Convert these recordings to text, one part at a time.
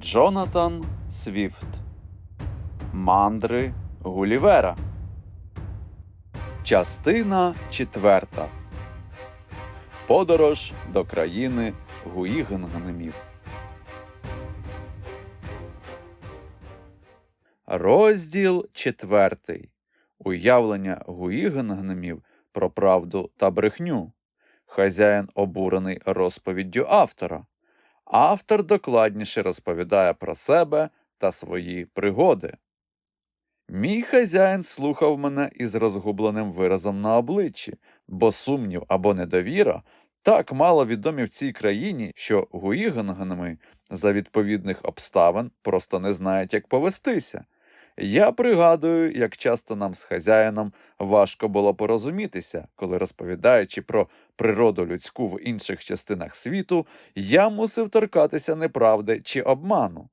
Джонатан Свіфт Мандри Гулівера. Частина четверта. Подорож до країни Гуїгенгнемів. Розділ четвертий. Уявлення Гуїгенгнемів про правду та брехню. Хазяїн обурений розповіддю автора. Автор докладніше розповідає про себе та свої пригоди. Мій хазяїн слухав мене із розгубленим виразом на обличчі, бо сумнів або недовіра так мало відомі в цій країні, що гуїгенгенами за відповідних обставин просто не знають, як повестися. Я пригадую, як часто нам з хазяїном важко було порозумітися, коли розповідаючи про природу людську в інших частинах світу, я мусив торкатися неправди чи обману.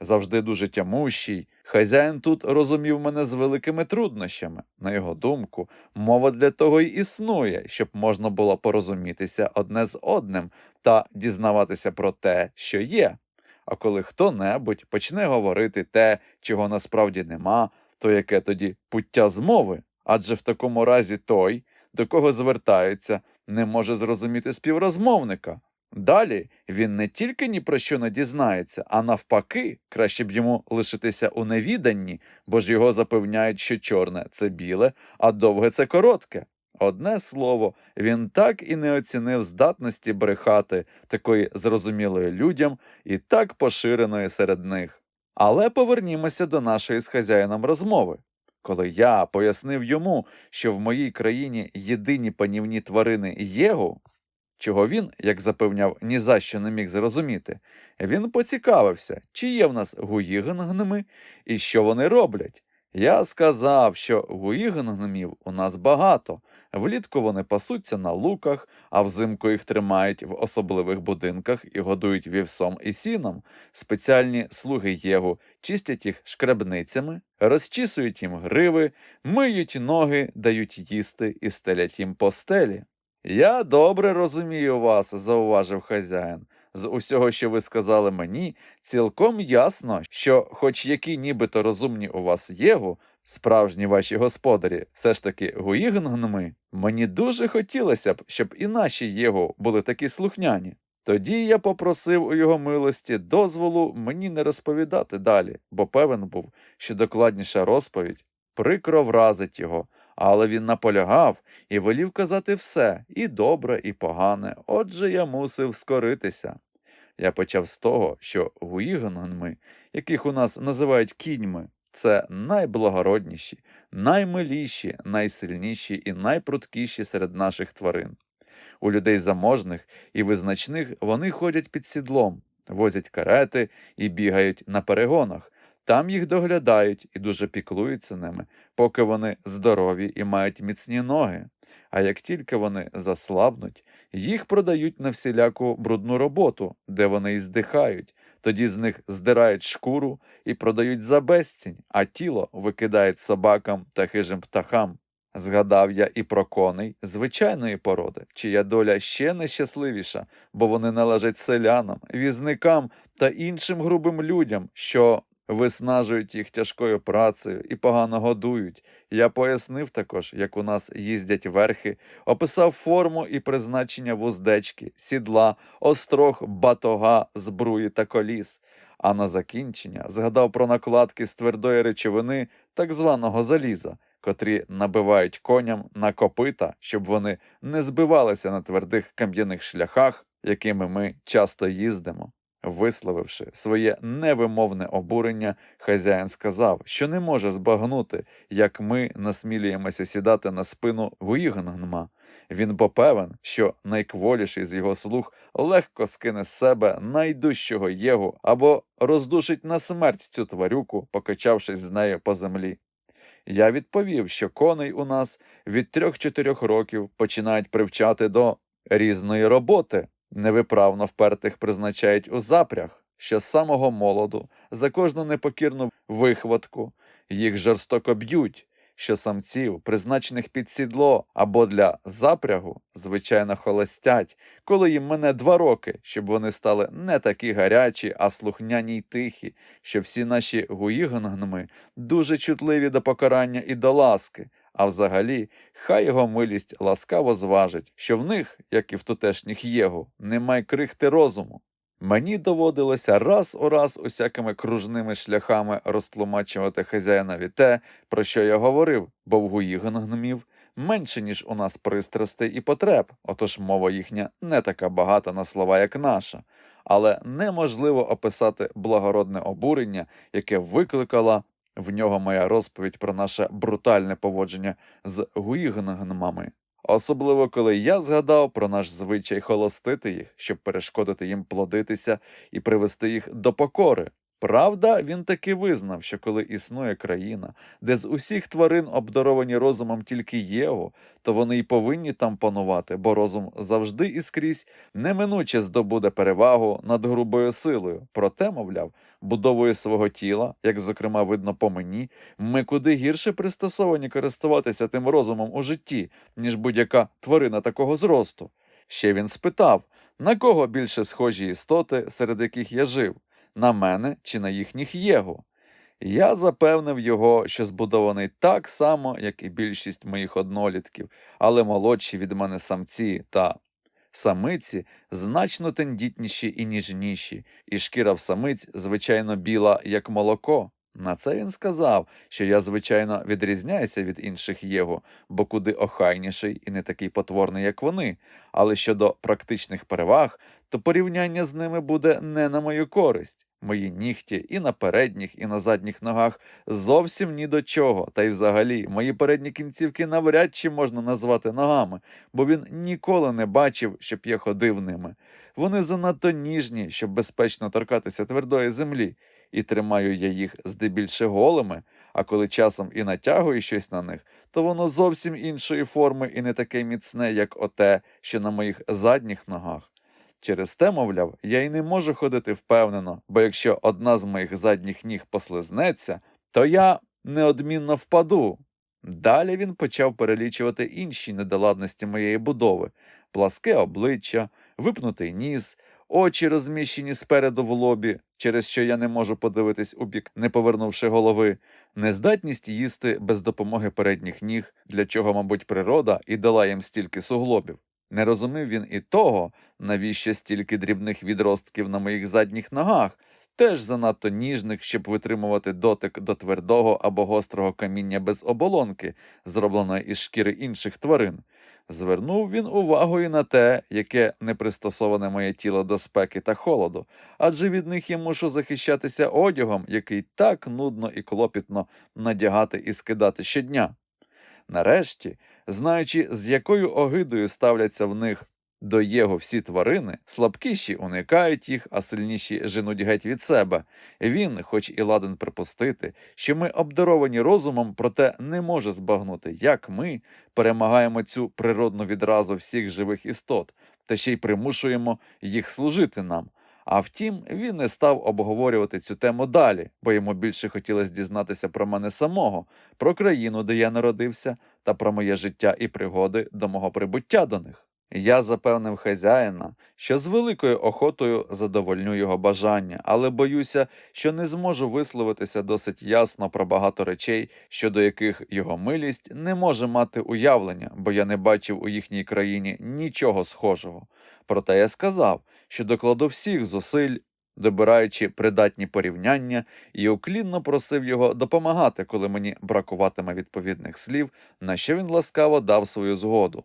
Завжди дуже тямущий, хазяїн тут розумів мене з великими труднощами. На його думку, мова для того й існує, щоб можна було порозумітися одне з одним та дізнаватися про те, що є. А коли хто-небудь почне говорити те, чого насправді нема, то яке тоді пуття змови? Адже в такому разі той, до кого звертаються, не може зрозуміти співрозмовника. Далі він не тільки ні про що не дізнається, а навпаки, краще б йому лишитися у невіданні, бо ж його запевняють, що чорне це біле, а довге це коротке. Одне слово, він так і не оцінив здатності брехати такої зрозумілої людям і так поширеної серед них. Але повернімося до нашої з хазяїном розмови. Коли я пояснив йому, що в моїй країні єдині панівні тварини єгу, чого він, як запевняв, ні за що не міг зрозуміти, він поцікавився, чи є в нас гуїгенгнеми і що вони роблять. Я сказав, що гуїгенгнемів у нас багато. Влітку вони пасуться на луках, а взимку їх тримають в особливих будинках і годують вівсом і сіном. Спеціальні слуги Єгу чистять їх шкребницями, розчісують їм гриви, миють ноги, дають їсти і стелять їм постелі. Я добре розумію вас, зауважив хазяїн. З усього, що ви сказали мені, цілком ясно, що, хоч які нібито розумні у вас єгу, справжні ваші господарі, все ж таки гуїгнгнми, мені дуже хотілося б, щоб і наші єгу були такі слухняні. Тоді я попросив у його милості дозволу мені не розповідати далі, бо певен був, що докладніша розповідь прикро вразить його, але він наполягав і волів казати все, і добре, і погане, отже я мусив скоритися. Я почав з того, що гуїгнгнми, яких у нас називають кіньми, це найблагородніші, наймиліші, найсильніші і найпруткіші серед наших тварин. У людей заможних і визначних вони ходять під сідлом, возять карети і бігають на перегонах. Там їх доглядають і дуже піклуються ними, поки вони здорові і мають міцні ноги. А як тільки вони заслабнуть, їх продають на всіляку брудну роботу, де вони і здихають, тоді з них здирають шкуру і продають за безцінь, а тіло викидають собакам та хижим птахам. Згадав я і про коней звичайної породи, чия доля ще нещасливіша, бо вони належать селянам, візникам та іншим грубим людям, що виснажують їх тяжкою працею і погано годують. Я пояснив також, як у нас їздять верхи, описав форму і призначення вуздечки, сідла, острог, батога, збруї та коліс. А на закінчення згадав про накладки з твердої речовини, так званого заліза, котрі набивають коням на копита, щоб вони не збивалися на твердих кам'яних шляхах, якими ми часто їздимо. Висловивши своє невимовне обурення, хазяїн сказав, що не може збагнути, як ми насмілюємося сідати на спину Гуїгнгнма. Він попевен, що найкволіший з його слуг легко скине з себе найдужчого єгу або роздушить на смерть цю тварюку, покачавшись з нею по землі. Я відповів, що коней у нас від трьох-чотирьох років починають привчати до різної роботи. Невиправно впертих призначають у запряг, що з самого молоду за кожну непокірну вихватку їх жорстоко б'ють, що самців, призначених під сідло або для запрягу, звичайно, холостять, коли їм мене два роки, щоб вони стали не такі гарячі, а слухняні й тихі, що всі наші гуїгонгнми дуже чутливі до покарання і до ласки, а взагалі, хай його милість ласкаво зважить, що в них, як і в тутешніх єгу, немає крихти розуму. Мені доводилося раз у раз усякими кружними шляхами розтлумачувати хазяїнові те, про що я говорив, бо в гуїгонгнмів менше, ніж у нас пристрастей і потреб, отож мова їхня не така багата на слова, як наша, але неможливо описати благородне обурення, яке викликала в нього моя розповідь про наше брутальне поводження з гуїгонгнмами. Особливо, коли я згадав про наш звичай холостити їх, щоб перешкодити їм плодитися і привести їх до покори. Правда, він таки визнав, що коли існує країна, де з усіх тварин обдаровані розумом тільки Єго, то вони й повинні там панувати, бо розум завжди і скрізь неминуче здобуде перевагу над грубою силою. Проте, мовляв, будовою свого тіла, як зокрема видно по мені, ми куди гірше пристосовані користуватися тим розумом у житті, ніж будь-яка тварина такого зросту. Ще він спитав, на кого більше схожі істоти, серед яких я жив, на мене чи на їхніх єго. Я запевнив його, що збудований так само, як і більшість моїх однолітків, але молодші від мене самці та самиці значно тендітніші і ніжніші, і шкіра в самиць, звичайно, біла, як молоко. На це він сказав, що я, звичайно, відрізняюся від інших його, бо куди охайніший і не такий потворний, як вони, але щодо практичних переваг, то порівняння з ними буде не на мою користь. Мої нігті і на передніх, і на задніх ногах зовсім ні до чого, та й взагалі мої передні кінцівки навряд чи можна назвати ногами, бо він ніколи не бачив, щоб я ходив ними. Вони занадто ніжні, щоб безпечно торкатися твердої землі, і тримаю я їх здебільше голими, а коли часом і натягую щось на них, то воно зовсім іншої форми і не таке міцне, як оте, що на моїх задніх ногах. Через те, мовляв, я й не можу ходити впевнено, бо якщо одна з моїх задніх ніг послизнеться, то я неодмінно впаду. Далі він почав перелічувати інші недоладності моєї будови пласке обличчя, випнутий ніс, очі розміщені спереду в лобі, через що я не можу подивитись у бік, не повернувши голови, нездатність їсти без допомоги передніх ніг, для чого, мабуть, природа і дала їм стільки суглобів. Не розумів він і того, навіщо стільки дрібних відростків на моїх задніх ногах, теж занадто ніжних, щоб витримувати дотик до твердого або гострого каміння без оболонки, зробленої із шкіри інших тварин. Звернув він увагу і на те, яке не пристосоване моє тіло до спеки та холоду, адже від них я мушу захищатися одягом, який так нудно і клопітно надягати і скидати щодня. Нарешті, знаючи, з якою огидою ставляться в них до його всі тварини, слабкіші уникають їх, а сильніші женуть геть від себе. Він, хоч і ладен припустити, що ми обдаровані розумом, проте не може збагнути, як ми перемагаємо цю природну відразу всіх живих істот, та ще й примушуємо їх служити нам. А втім, він не став обговорювати цю тему далі, бо йому більше хотілося дізнатися про мене самого, про країну, де я народився, та про моє життя і пригоди до мого прибуття до них. Я запевнив хазяїна, що з великою охотою задовольню його бажання, але боюся, що не зможу висловитися досить ясно про багато речей, щодо яких його милість не може мати уявлення, бо я не бачив у їхній країні нічого схожого. Проте я сказав, що докладу всіх зусиль, добираючи придатні порівняння, і уклінно просив його допомагати, коли мені бракуватиме відповідних слів, на що він ласкаво дав свою згоду.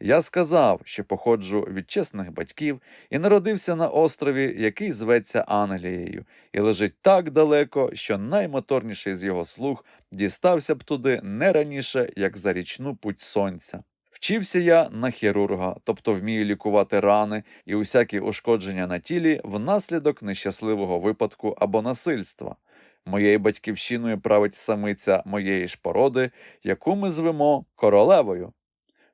Я сказав, що походжу від чесних батьків і народився на острові, який зветься Англією, і лежить так далеко, що наймоторніший з його слуг дістався б туди не раніше, як за річну путь сонця. Вчився я на хірурга, тобто вмію лікувати рани і усякі ушкодження на тілі внаслідок нещасливого випадку або насильства. Моєю батьківщиною править самиця моєї ж породи, яку ми звемо королевою.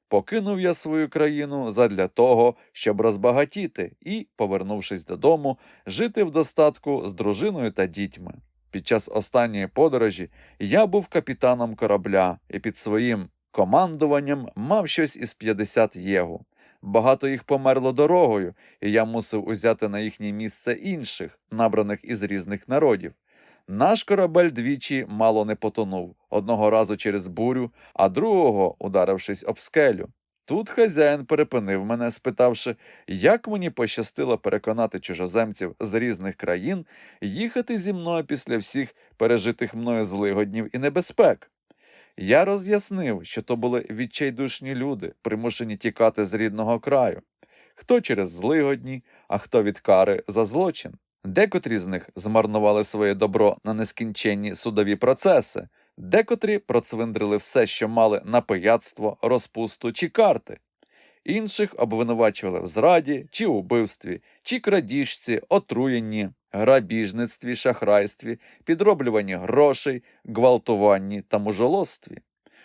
Покинув я свою країну задля того, щоб розбагатіти і, повернувшись додому, жити в достатку з дружиною та дітьми. Під час останньої подорожі я був капітаном корабля і під своїм командуванням мав щось із 50 єгу. Багато їх померло дорогою, і я мусив узяти на їхнє місце інших, набраних із різних народів. Наш корабель двічі мало не потонув, одного разу через бурю, а другого ударившись об скелю. Тут хазяїн перепинив мене, спитавши, як мені пощастило переконати чужоземців з різних країн їхати зі мною після всіх пережитих мною злигоднів і небезпек. Я роз'яснив, що то були відчайдушні люди, примушені тікати з рідного краю, хто через злигодні, а хто від кари за злочин. Декотрі з них змарнували своє добро на нескінченні судові процеси, декотрі процвиндрили все, що мали на пияцтво, розпусту чи карти. Інших обвинувачували в зраді чи убивстві, чи крадіжці, отруєнні, грабіжництві, шахрайстві, підроблюванні грошей, гвалтуванні та мужолостві.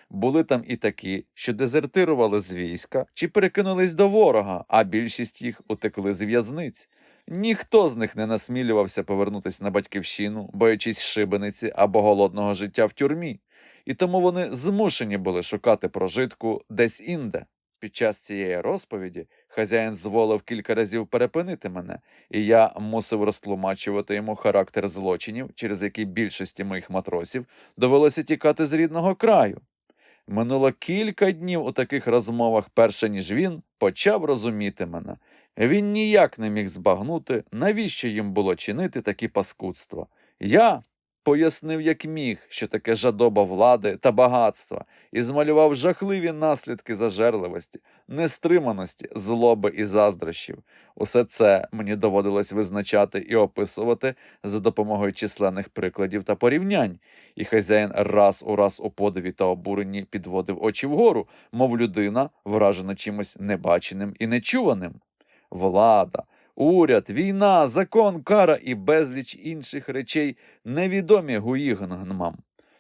Були там і такі, що дезертирували з війська чи перекинулись до ворога, а більшість їх утекли з в'язниць. Ніхто з них не насмілювався повернутися на батьківщину, боячись шибениці або голодного життя в тюрмі, і тому вони змушені були шукати прожитку десь інде. Під час цієї розповіді хазяїн зволив кілька разів перепинити мене, і я мусив розтлумачувати йому характер злочинів, через які більшості моїх матросів довелося тікати з рідного краю. Минуло кілька днів у таких розмовах, перше ніж він почав розуміти мене. Він ніяк не міг збагнути, навіщо їм було чинити такі паскудства. Я пояснив, як міг, що таке жадоба влади та багатства, і змалював жахливі наслідки зажерливості, нестриманості, злоби і заздрощів. Усе це мені доводилось визначати і описувати за допомогою численних прикладів та порівнянь, і хазяїн раз у раз у подиві та обуренні підводив очі вгору, мов людина, вражена чимось небаченим і нечуваним. Влада, уряд, війна, закон, кара і безліч інших речей невідомі гуїгнгнмам.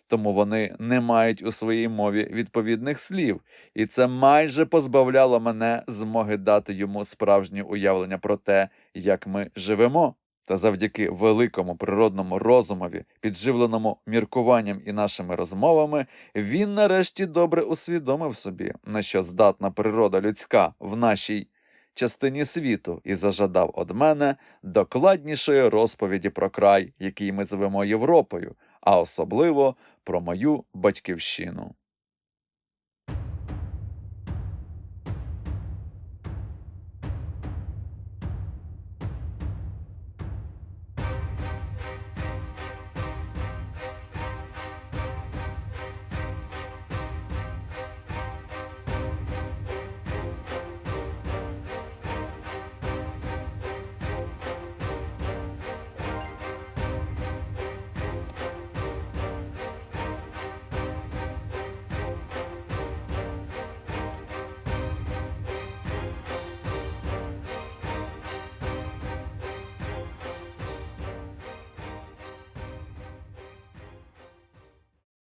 Тому вони не мають у своїй мові відповідних слів, і це майже позбавляло мене змоги дати йому справжнє уявлення про те, як ми живемо. Та завдяки великому природному розумові, підживленому міркуванням і нашими розмовами, він нарешті добре усвідомив собі, на що здатна природа людська в нашій частині світу, і зажадав од мене докладнішої розповіді про край, який ми звемо Європою, а особливо про мою батьківщину.